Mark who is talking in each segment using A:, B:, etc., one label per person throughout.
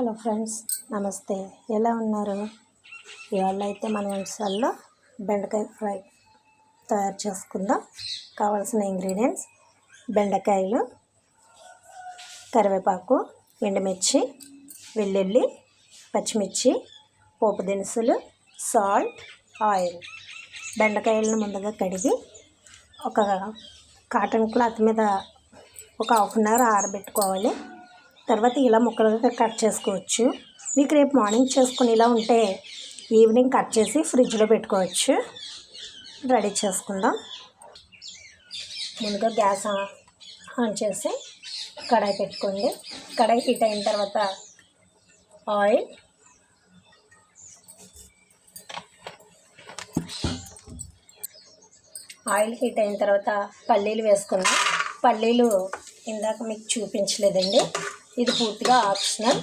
A: Hello friends నమస్తే. ఎలా ఉన్నారు? ఇవాళ అయితే మన వంటశాలలో బెండకాయ ఫ్రై తయారు చేసుకుందాం. కావాల్సిన ఇంగ్రీడియంట్స్ బెండకాయలు కరివేపాకు ఎండుమిర్చి వెల్లుల్లి పచ్చిమిర్చి పోపు దినుసులు సాల్ట్ ఆయిల్. బెండకాయలను ముందుగా కడిగి ఒక కాటన్ క్లాత్ మీద ఒక హాఫ్ అన్ అవర్ ఆరబెట్టుకోవాలి. తర్వాత ఇలా ముక్కలుగా కట్ చేసుకోవచ్చు. మీకు రేపు మార్నింగ్ చేసుకుని ఇలా ఉంటే ఈవినింగ్ కట్ చేసి ఫ్రిడ్జ్లో పెట్టుకోవచ్చు. రెడీ చేసుకుందాం. ముందుగా గ్యాస్ ఆన్ చేసి కడాయి పెట్టుకోండి. కడాయి హీట్ అయిన తర్వాత ఆయిల్. ఆయిల్ హీట్ అయిన తర్వాత పల్లీలు వేసుకుందాం. పల్లీలు ఇందాక మీకు చూపించలేదండి. ఇది పూర్తిగా ఆప్షనల్.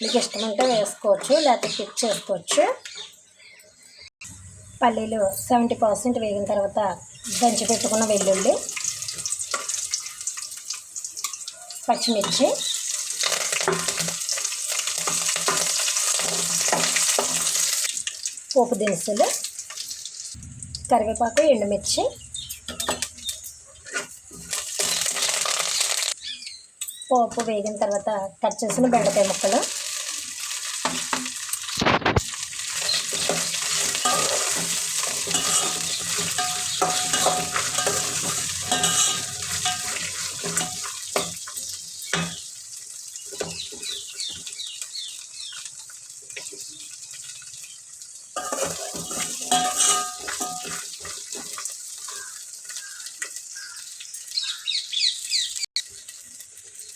A: మీకు ఇష్టమంటే వేసుకోవచ్చు లేకపోతే స్కిప్ చేసుకోవచ్చు. పల్లీలు సెవెంటీ పర్సెంట్ వేగిన తర్వాత దంచి పెట్టుకున్న వెల్లుల్లి పచ్చిమిర్చి పోపు దినుసులు కరివేపాకు ఎండుమిర్చి పోపు వేగిన తర్వాత కట్ చేసిన బెండకాయ ముక్కలు.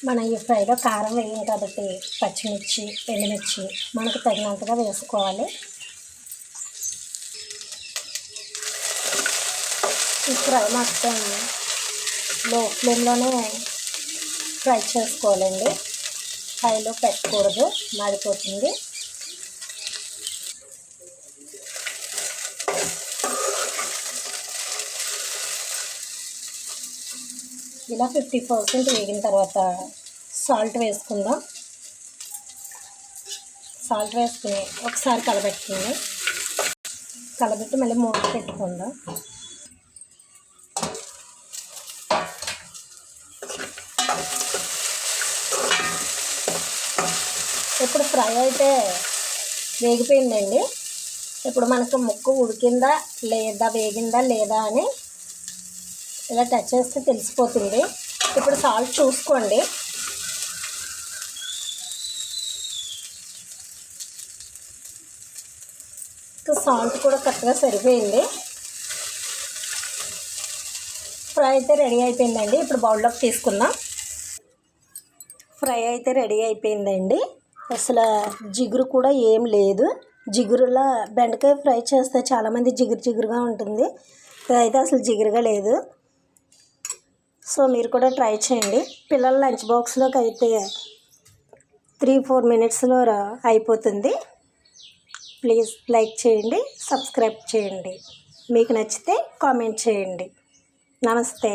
A: మనం ఈ ఫ్రైలో కారం వేయం కాబట్టి పచ్చిమిర్చి ఎండుమిర్చి మనకు తగినంతగా వేసుకోవాలి. ఈ ఫ్రై మొత్తం లో ఫ్లేమ్లోనే ఫ్రై చేసుకోవాలండి. ఫ్రైలో పెట్టకూడదు మాడిపోతుంది. ఇలా ఫిఫ్టీ పర్సెంట్ వేగిన తర్వాత సాల్ట్ వేసుకుందాం. సాల్ట్ వేసుకుని ఒకసారి కలబెట్టుకుందాం. కలబెట్టి మళ్ళీ మూత పెట్టుకుందాం. ఇప్పుడు ఫ్రై అయితే వేగిపోయిందండి. ఇప్పుడు మనకు ముక్క ఉడికిందా లేదా వేగిందా లేదా అని ఇలా టచ్ చేస్తే తెలిసిపోతుంది. ఇప్పుడు సాల్ట్ చూసుకోండి. సాల్ట్ కూడా కరెక్ట్గా సరిపోయింది. ఫ్రై అయితే రెడీ అయిపోయిందండి. ఇప్పుడు బౌల్లోకి తీసుకుందాం. ఫ్రై అయితే రెడీ అయిపోయిందండి. అసలు జిగురు కూడా ఏం లేదు. జిగురులా బెండకాయ ఫ్రై చేస్తే చాలామంది జిగురు జిగురుగా ఉంటుంది. అయితే అసలు జిగురుగా లేదు. సో మీరు కూడా ట్రై చేయండి. పిల్లల లంచ్ బాక్స్లోకి అయితే త్రీ ఫోర్ మినిట్స్లో అయిపోతుంది. ప్లీజ్ లైక్ చేయండి సబ్స్క్రైబ్ చేయండి. మీకు నచ్చితే కామెంట్ చేయండి. నమస్తే.